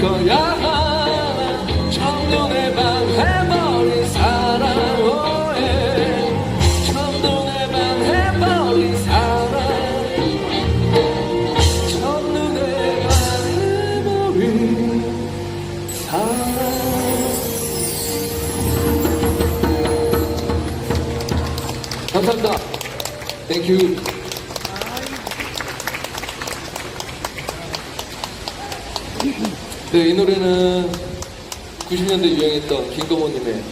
거야. 첫눈에 반해버린 사랑 오해. 첫눈에 반해버린 사랑 첫눈에 반해버린 사랑 감사합니다. 땡큐 네, 이 노래는 90년대 유행했던 김건모님의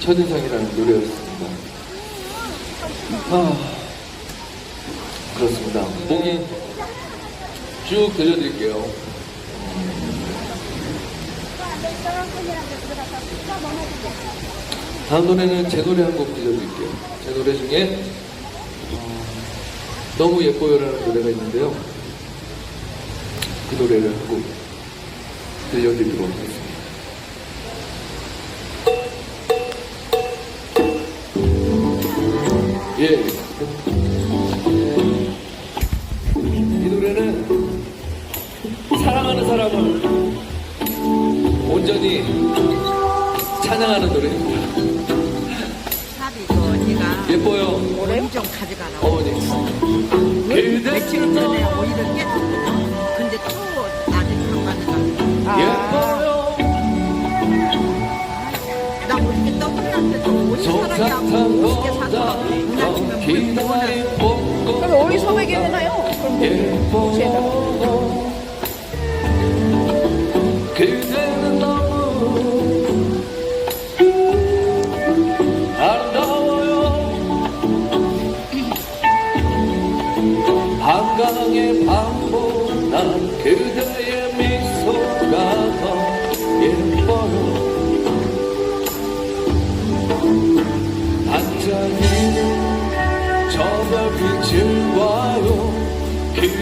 첫인상이라는 노래였습니다. 아, 그렇습니다. 목이 쭉 들려드릴게요. 다음 노래는 제 노래 한 곡 들려드릴게요. 제 노래 중에 어, 너무 예뻐요라는 노래가 있는데요. 그 노래를 한 곡 들려드리도록 하겠습니다. 예. 이 노래는 사랑하는 사람을 온전히 찬양하는 노래입니다. 그 예뻐요, 오이 좀 가져가라. 어머니. 그럼 그대는 너무 아름다워요. 한강의 밤보다 그대의 미소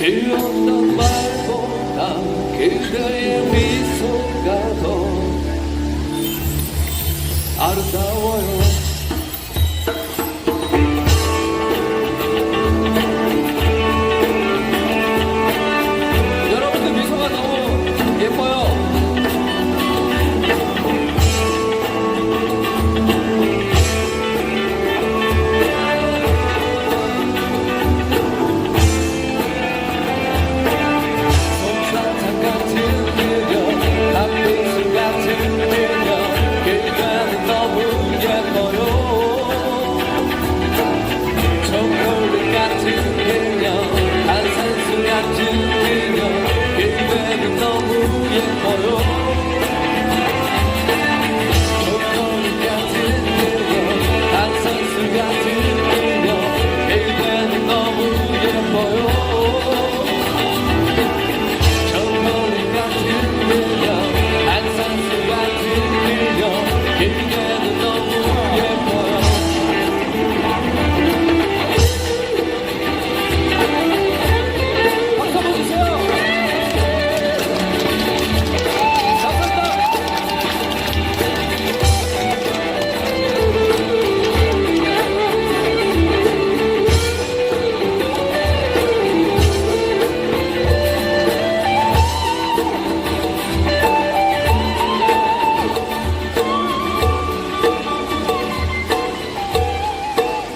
그 어떤 말보다 그대의 미소가 더 아름다워요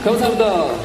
감사합니다.